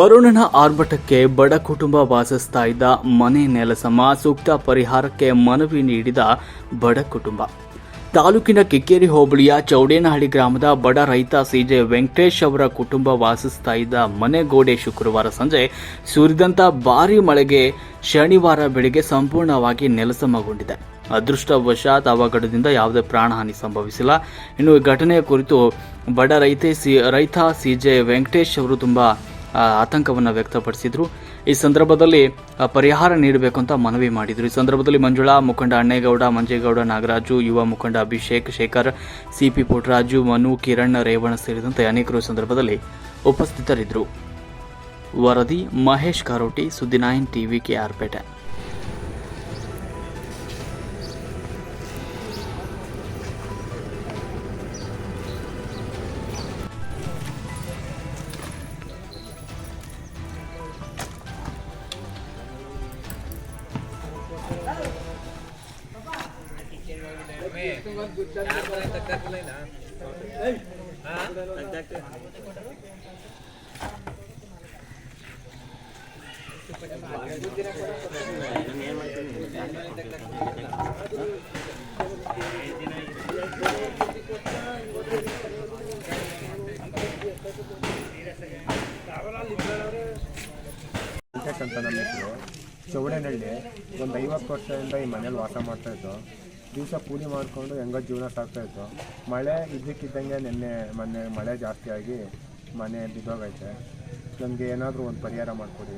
ವರುಣನ ಆರ್ಭಟಕ್ಕೆ ಬಡ ಕುಟುಂಬ ವಾಸಿಸ್ತಾ ಇದ್ದ ಮನೆ ನೆಲಸಮ ಸೂಕ್ತ ಪರಿಹಾರಕ್ಕೆ ಮನವಿ ನೀಡಿದ ಬಡ ಕುಟುಂಬ. ತಾಲೂಕಿನ ಕಿಕ್ಕೇರಿ ಹೋಬಳಿಯ ಚೌಡೇನಹಳ್ಳಿ ಗ್ರಾಮದ ಬಡ ರೈತ ಸಿಜೆ ವೆಂಕಟೇಶ್ ಅವರ ಕುಟುಂಬ ವಾಸಿಸ್ತಾ ಇದ್ದ ಮನೆ ಗೋಡೆ ಶುಕ್ರವಾರ ಸಂಜೆ ಸುರಿದಂತ ಭಾರೀ ಮಳೆಗೆ ಶನಿವಾರ ಬೆಳಿಗ್ಗೆ ಸಂಪೂರ್ಣವಾಗಿ ನೆಲಸಮಗೊಂಡಿದೆ. ಅದೃಷ್ಟವಶಾತ್ ಅವಘಡದಿಂದ ಯಾವುದೇ ಪ್ರಾಣಹಾನಿ ಸಂಭವಿಸಿಲ್ಲ. ಇನ್ನು ಈ ಘಟನೆಯ ಕುರಿತು ಬಡ ರೈತ ಸಿ, ರೈತ ಸಿಜೆ ವೆಂಕಟೇಶ್ ಅವರು ತುಂಬ ಆತಂಕವನ್ನು ವ್ಯಕ್ತಪಡಿಸಿದ್ರು. ಈ ಸಂದರ್ಭದಲ್ಲಿ ಪರಿಹಾರ ನೀಡಬೇಕು ಅಂತ ಮನವಿ ಮಾಡಿದರು. ಈ ಸಂದರ್ಭದಲ್ಲಿ ಮಂಜುಳಾ, ಮುಖಂಡ ಅಣ್ಣೇಗೌಡ, ಮಂಜೇಗೌಡ ನಾಗರಾಜು, ಯುವ ಮುಖಂಡ ಅಭಿಷೇಕ್, ಶೇಖರ್, ಸಿಪಿ ಪುಟ್ಟರಾಜು ಮನು, ಕಿರಣ್ ರೇವಣ ಸೇರಿದಂತೆ ಅನೇಕರು ಸಂದರ್ಭದಲ್ಲಿ ಉಪಸ್ಥಿತರಿದ್ದರು. ವರದಿ ಮಹೇಶ್ ಕಾರೋಟಿ, ಸುದ್ದಿ ನೈನ್ ಟಿವಿ ಕೆ ಅಂತ ನಮ್ಮ ಹೆಸರು. ಚೌಡನಹಳ್ಳಿ. ಒಂದು ಐವತ್ತು ವರ್ಷದಿಂದ ಈ ಮನೇಲಿ ವಾಸ ಮಾಡ್ತಾ ಇದ್ದು. ದಿವಸ ಕೂಲಿ ಮಾಡಿಕೊಂಡು ಹೆಂಗೋ ಜೀವನ ಸಾಗ್ತಾ ಇತ್ತು. ಮಳೆ ಇದ್ದಕ್ಕಿದ್ದಂಗೆ ನಿನ್ನೆ ಮೊನ್ನೆ ಮಳೆ ಜಾಸ್ತಿ ಆಗಿ ಮನೆ ಬಿದ್ದೋಗೈತೆ. ನಮಗೆ ಏನಾದರೂ ಒಂದು ಪರಿಹಾರ ಮಾಡಿಕೊಡಿ.